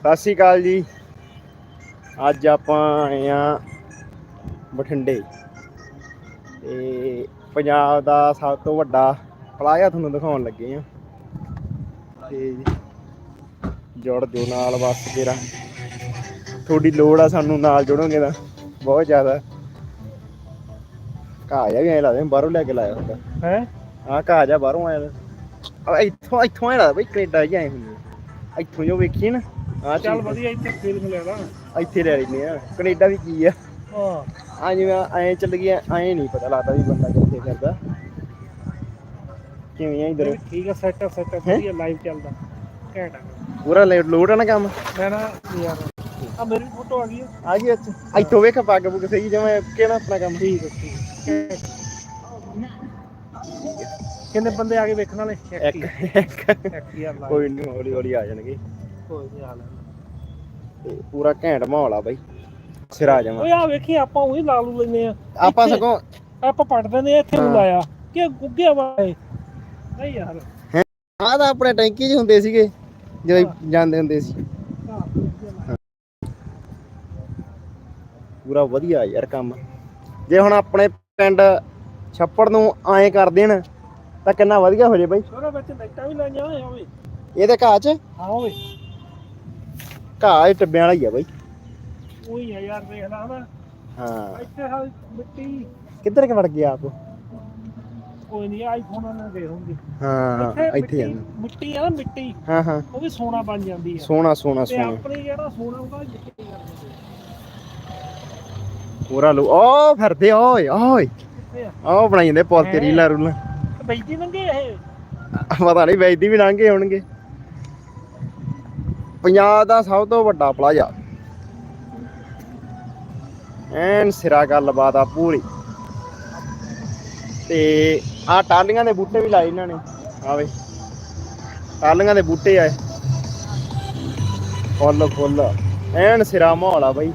ਸਤਿ ਸ਼੍ਰੀ ਅਕਾਲ ਜੀ। ਅੱਜ ਆਪਾਂ ਆਏ ਆ ਬਠਿੰਡੇ। ਤੇ ਪੰਜਾਬ ਦਾ ਸਭ ਤੋਂ ਵੱਡਾ ਪਲਾਜ਼ਾ ਤੁਹਾਨੂੰ ਦਿਖਾਉਣ ਲੱਗੇ ਆ ਤੇ ਜੁੜ ਜੋ ਨਾਲ ਬਸ ਤੇਰਾ ਤੁਹਾਡੀ ਲੋੜ ਆ ਸਾਨੂੰ ਨਾਲ ਜੁੜੋਗੇ ਤਾਂ ਬਹੁਤ ਜ਼ਿਆਦਾ। ਘਾਹ ਜਿਹਾ ਵੀ ਐ ਲੱਗਦਾ ਜਿਵੇਂ ਬਾਹਰੋਂ ਲੈ ਕੇ ਲਾਇਆ ਹੁੰਦਾ। ਹੈ? ਆਹ ਘਾਹ ਜਾ ਬਾਹਰੋਂ ਆਇਆ। ਇੱਥੋਂ ਇੱਥੋਂ ਲੱਗਦਾ ਬਈ ਕੈਨੇਡਾ ਜਿਹਾ ਐ ਹੁੰਦੇ। ਇੱਥੋਂ ਜੋ ਵੇਖੀ ਨਾ ਆ ਚੱਲ ਵਧੀਆ ਇੱਥੇ ਫੀਲਿੰਗ ਲੈਣਾ ਇੱਥੇ ਲੈ ਲੈਨੇ ਆ। ਕੈਨੇਡਾ ਵੀ ਕੀ ਆ? ਹਾਂ। ਆ ਜਿਵੇਂ ਐ ਚੱਲ ਗਿਆ ਐ ਨਹੀਂ ਪਤਾ ਲੱਗਦਾ ਵੀ ਬੰਦਾ ਕਿੱਥੇ ਫਿਰਦਾ। ਕਿਵੇਂ ਆ ਇਧਰ? ਠੀਕ ਆ ਸੈਟ ਸੈਟ ਹੈਂ? ਵਧੀਆ ਲਾਈਵ ਚੱਲਦਾ। ਘੈਂਟ ਆ। ਪੂਰਾ ਲੋਡ ਆ ਨਾ ਕੰਮ? ਮੈਂ ਨਾ ਯਾਰ ਆ ਮੇਰੀ ਫੋਟੋ ਆ ਗਈ ਆ। ਜੀ ਅੱਛਾ ਇੱਥੋਂ? ਵੇਖ ਪੱਗ ਪੁੱਗ ਸਹੀ ਜਿਵੇਂ ਕਿਹੜਾ ਆਪਣਾ ਕੰਮ? ਠੀਕ ਠੀਕ। ਕਿੰਨੇ ਬੰਦੇ ਆ ਕੇ ਵੇਖਣ ਵਾਲੇ? ਇੱਕ ਇੱਕ। ਕੋਈ ਨਹੀਂ ਹੌਲੀ ਹੌਲੀ ਆ ਜਾਣਗੇ। ਕੋਈ ਨਹੀਂ ਹਾਲ ਤੇ ਪੂਰਾ ਘੈਂਟ ਮਾਹੌਲ ਆ ਬਾਈ। ਸਿਰਾ ਜਾਵਾਂ। ਓਏ ਆ ਵੇਖੀ ਆਪਾਂ ਉਹੀ ਲਾ ਲੂ ਲੈਨੇ ਆ। ਆਪਾਂ ਇੱਥੇ- ਸਗੋਂ ਆਪਾਂ ਪੜ ਦਿੰਦੇ ਆ ਇੱਥੇ ਹਾਂ। ਨੂੰ ਲਾਇਆ। ਕਿ ਗੁੱਗਿਆ ਵਾਏ ਨਹੀਂ ਯਾਰ। ਆਹ ਤਾਂ ਆਪਣੇ ਟੈਂਕੀ 'ਚ ਹੁੰਦੇ ਸੀਗੇ ਜਦੋਂ। ਜਾਂਦੇ ਹੁੰਦੇ ਸੀ। ਹਾਂ, ਗੁੱਗਿਆ ਲਾਇਆ। ਪੂਰਾ ਵਧੀਆ ਯਾਰ ਕੰਮ। ਜੇ ਹੁਣ ਆਪਣੇ ਪਿੰਡ ਛੱਪੜ ਨੂੰ ਐਂ ਕਰ ਦੇਣ ਤਾਂ ਕਿੰਨਾ ਵਧੀਆ ਹੋ ਜੇ ਬਾਈ। ਉਹਦੇ ਵਿੱਚ ਲਾਈਟਾਂ ਵੀ ਲਾਈਆਂ ਹੋਏ ਓਏ। ਇਹਦੇ ਘਾਹ 'ਚ? ਹਾਂ ਓਏ। ਘਾਹ ਇਹ ਟੱਬਿਆਂ ਵਾਲਾ ਹੀ ਆ ਬਾਈ। ਉਹੀ ਆ ਯਾਰ ਦੇਖ ਲਾ ਨਾ। ਹਾਂ। ਇੱਥੇ ਹਾਂ ਮਿੱਟੀ। ਕਿੱਧਰ ਕਿ ਵੜ ਗਿਆ ਆਪ? ਕੋਈ ਨਹੀਂ ਆਈਫੋਨਾਂ ਨਾਲ ਦੇ ਹੁੰਦੀ ਹਾਂ ਇੱਥੇ ਮਿੱਟੀ- ਜਾਂਦਾ ਮਿੱਟੀ ਆ ਨਾ ਮਿੱਟੀ। ਹਾਂ ਹਾਂ। ਉਹ ਵੀ ਸੋਨਾ ਬਣ ਜਾਂਦੀ ਆ। ਸੋਹਣਾ ਸੋਹਣਾ ਤੇ ਸੋਹਣਾ ਆਪਣੀ ਜਿਹੜਾ ਸੋਨਾ ਉਹਦਾ ਕਰ ਦਿੰਦੇ ਪੂਰਾ ਲੋ ਓ ਫਿਰਦੇ ਓਏ ਓਏ। ਕਿੱਥੇ ਆ? ਆਹ ਬਣਾਈ ਜਾਂਦੇ ਪੁੱਲ ਤੇ? ਰੀਲਾਂ ਰੂਲਾਂ। ਨੰਗੇ ਇਹ? ਪਤਾ ਨਹੀਂ ਵੇਚਦੀ ਵੀ ਲੰਘੇ ਹੋਣਗੇ। ਪੰਜਾਬ ਦਾ ਸਭ ਤੋਂ ਵੱਡਾ ਪਲਾਜ਼ਾ। ਐਨ ਸਿਰਾ ਗੱਲਬਾਤ ਆ ਪੂਰੀ। ਤੇ ਆ ਟਾਲੀਆਂ ਦੇ ਬੂਟੇ ਵੀ ਲਾਏ ਇਹਨਾਂ ਨੇ। ਆਵੇ ਟਾਲੀਆਂ ਦੇ ਬੂਟੇ ਆਏ ਫੁੱਲ ਫੁੱਲ। ਐਨ ਸਿਰਾ ਮਾਹੌਲ ਆ ਬਾਈ।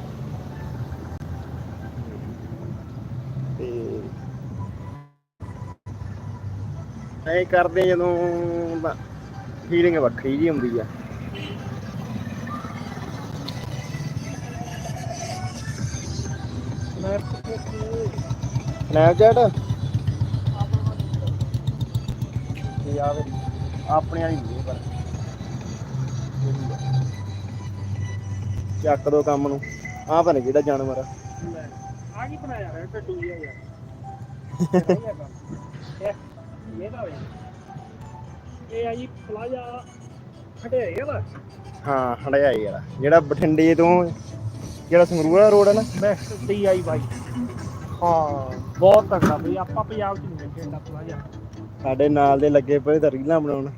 ਐ ਕਰਦੇ ਜਦੋਂ ਫੀਲਿੰਗ ਵੱਖਰੀ ਜੀ ਹੁੰਦੀ ਆ। ਸਨੈਪਚੈਟ ਇਹ ਆਵੇ ਆਪਣੇ ਵਾਲੀ ਨਹੀਂ ਪਰ। ਚੱਕ ਦੋ ਕੰਮ ਨੂੰ। ਆਹ ਪਤਾ ਨੀ ਕਿਹੜਾ ਜਾਨਵਰ ਆ। ਆ ਕੀ ਬਣਾਇਆ ਹੈ ਟੱਟੂ ਜਿਹਾ ਯਾਰ ਇਹ ਵੇ ਇਹ ਆਈ ਪਲਾਜ਼ਾ ਖੜੇ ਇਹਦਾ ਹਾਂ ਹੜਿਆ ਯਾਰ। ਜਿਹੜਾ ਬਠਿੰਡੇ ਤੋਂ ਜਿਹੜਾ ਸੰਗਰੂਰ ਵਾਲਾ ਰੋਡ ਹੈ ਨਾ? ਬੈਸਟ ਡੀਆਈ ਬਾਈ। ਹਾਂ। ਬਹੁਤ ਤਕੜਾ ਬਈ ਆਪਾਂ ਪੰਜਾਬ ਚ ਨਹੀਂ ਦੇਖਿਆ ਇੰਨਾ ਸਾਡੇ ਨਾਲ ਦੇ ਲੱਗੇ ਪਏ ਤਾਂ ਰੀਲਾਂ ਬਣਾਉਣ।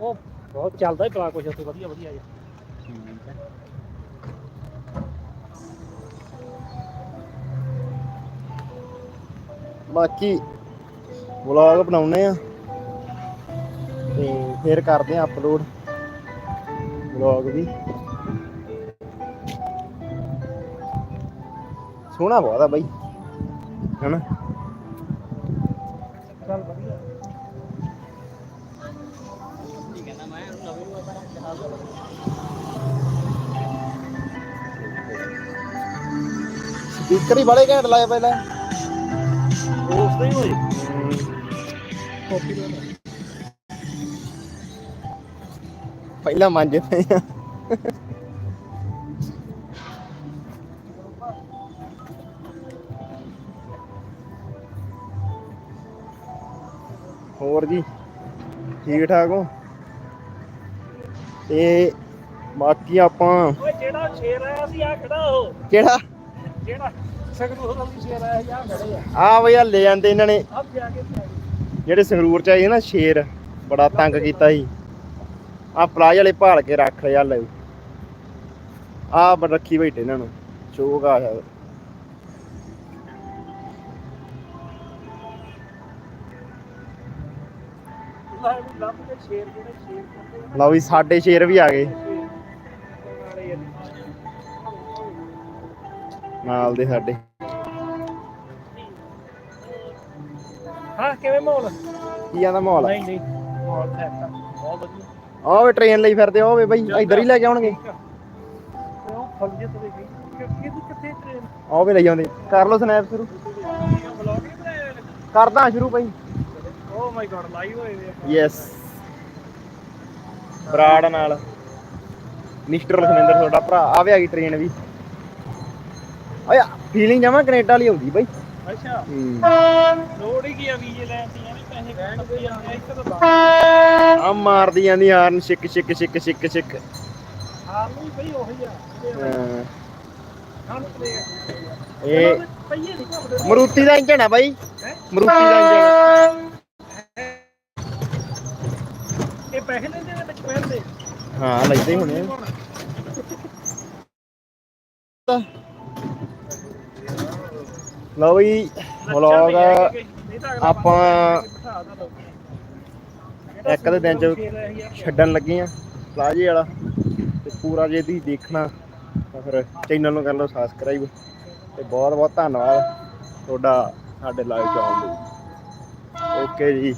ਉਹ ਬਹੁਤ ਚੱਲਦਾ ਹੀ ਪਲਾ ਕੁਛ ਉੱਥੇ ਵਧੀਆ ਵਧੀਆ ਜਿਹਾ। ਬਾਕੀ ਵਲੌਗ ਬਣਾਉਨੇ ਆ। ਤੇ ਫਿਰ ਕਰਦੇ ਆ ਅਪਲੋਡ ਵਲੌਗ ਵੀ। ਸੋਹਣਾ ਬਹੁਤ ਆ ਬਾਈ। ਹਨਾ? ਚੱਲ ਵਧੀਆ। ਸਪੀਕਰ ਹੀ ਬੜੇ ਘੈਂਟ ਲਾਏ ਪਹਿਲਾਂ। ਦੋਸਤ ਹੀ ਹੋਏ। ਕਾਪੀ ਦੇ ਪਹਿਲਾਂ ਮੰਜ ਪਏ ਆ। ਹੋਰ ਜੀ ਠੀਕ ਠਾਕ ਹੋ? ਤੇ ਬਾਕੀ ਆਪਾਂ ਓਏ ਜਿਹੜਾ ਸ਼ੇਰ ਆਇਆ ਸੀ ਆ ਖੜਾ ਉਹ। ਕਿਹੜਾ? ਜਿਹੜਾ ਸਗਰੂ ਦਾ ਸ਼ੇਰ ਆਇਆ ਜਾਂ ਖੜੇ ਆ। ਆ ਬਈ ਆ ਲੈ ਜਾਂਦੇ ਇਹਨਾਂ ਨੇ। ਆਪ ਜਾ ਕੇ ਜਿਹੜੇ ਸੰਗਰੂਰ ਚ ਆਏ ਨਾ ਸ਼ੇਰ ਬੜਾ ਤੰਗ ਕੀਤਾ ਸੀ। ਆ ਪਲਾਜ ਵਾਲੇ ਭਾਲ ਕੇ ਰੱਖ ਲਿਆ ਲੈ। ਆ ਰੱਖੀ ਬੈਠੇ ਇਹਨਾਂ ਨੂੰ। ਚੋਕ ਆ ਲਓ ਵੀ ਸਾਡੇ ਸ਼ੇਰ ਵੀ ਆ ਗਏ। ਨਾਲੇ ਦੇ ਸਾਡੇ। ਹਾਂ ਕਿਵੇਂ ਮਾਹੌਲ? ਕੀ ਆਂਦਾ ਮਾਹੌਲ ਨਹੀਂ ਨਹੀਂ ਮਾਹੌਲ ਆ, ਬਹੁਤ ਵਧੀਆ। ਆਹ ਵੇ ਟ੍ਰੇਨ ਲਈ ਫਿਰਦੇ ਉਹ ਵੇ ਬਈ ਇੱਧਰ ਹੀ ਲੈ ਕੇ ਆਉਣਗੇ। ਉਹ ਫੰਗੇ ਤੇ ਦੇਖੀ ਕਿ ਕਿੱਥੇ ਟ੍ਰੇਨ ਆਹ ਵੇ ਲਈ ਆਉਂਦੇ। ਕਰ ਲਓ ਸਨੈਪ ਸ਼ੁਰੂ। ਕਰਦਾ ਸ਼ੁਰੂ ਬਈ। ਓ ਮਾਈ ਗॉड ਲਾਈਵ ਹੋਏ ਵੇ। ਯੈਸ ਬਰਾੜ ਨਾਲ। ਮਿਸਟਰ ਲਖਵਿੰਦਰ ਤੁਹਾਡਾ ਭਰਾ ਆਵੇ ਆ ਗਈ ਟ੍ਰੇਨ ਵੀ। ਓਏ ਫੀਲਿੰਗ ਜਮਾ ਕੈਨੇਡਾ ਵਾਲੀ ਆਉਂਦੀ ਬਈ। ਅੱਛਾ। ਲੋੜ ਹੀ ਕੀ ਆ ਵੀਜ਼ੇ ਲੈਣ ਦੀ ਐਵੇਂ ਪੈਸੇ ਕੱਟਦੇ ਜਾਂਦੇ ਆ ਇੱਕ ਤਾਂ ਬਾਹਰ। ਆ ਮਾਰਦੀ ਜਾਂਦੀ ਹਾਰਨ ਛਿੱਕ ਛਿੱਕ ਛਿੱਕ ਛਿੱਕ ਛਿੱਕ ਨਹੀਂ ਬਈ ਉਹੀ ਆ। ਇਹ ਮਰੂਤੀ ਦਾ ਇੰਜਣ ਆ ਬਾਈ? ਮਰੂਤੀ ਦਾ ਇੰਜਣ ਇਹ ਪੈਸੇ ਲੈਂਦੇ ਨੇ ਵਿੱਚ ਪਹਿਲਦੇ ਹਾਂ, ਲੈਂਦੇ ਹੋਣੇ ਆ। ਲਓ ਬਈ ਵਲੌਗ ਆਪਾਂ ਇੱਕ ਦੇ ਦਿਨ ਚ ਛੱਡਣ ਲੱਗੇ ਆ, ਪਲਾਜੇ ਵਾਲਾ, ਤੇ ਪੂਰਾ ਜੇ ਤੁਸੀਂ ਦੇਖਣਾ, ਤਾਂ ਫਿਰ ਚੈਨਲ ਨੂੰ ਕਰ ਲਓ ਸਬਸਕ੍ਰਾਈਬ ਤੇ ਬਹੁਤ ਬਹੁਤ ਧੰਨਵਾਦ ਤੁਹਾਡਾ ਸਾਡੇ ਲਾਈਵ ਚ ਆਉਣ ਲਈ ਓਕੇ ਜੀ।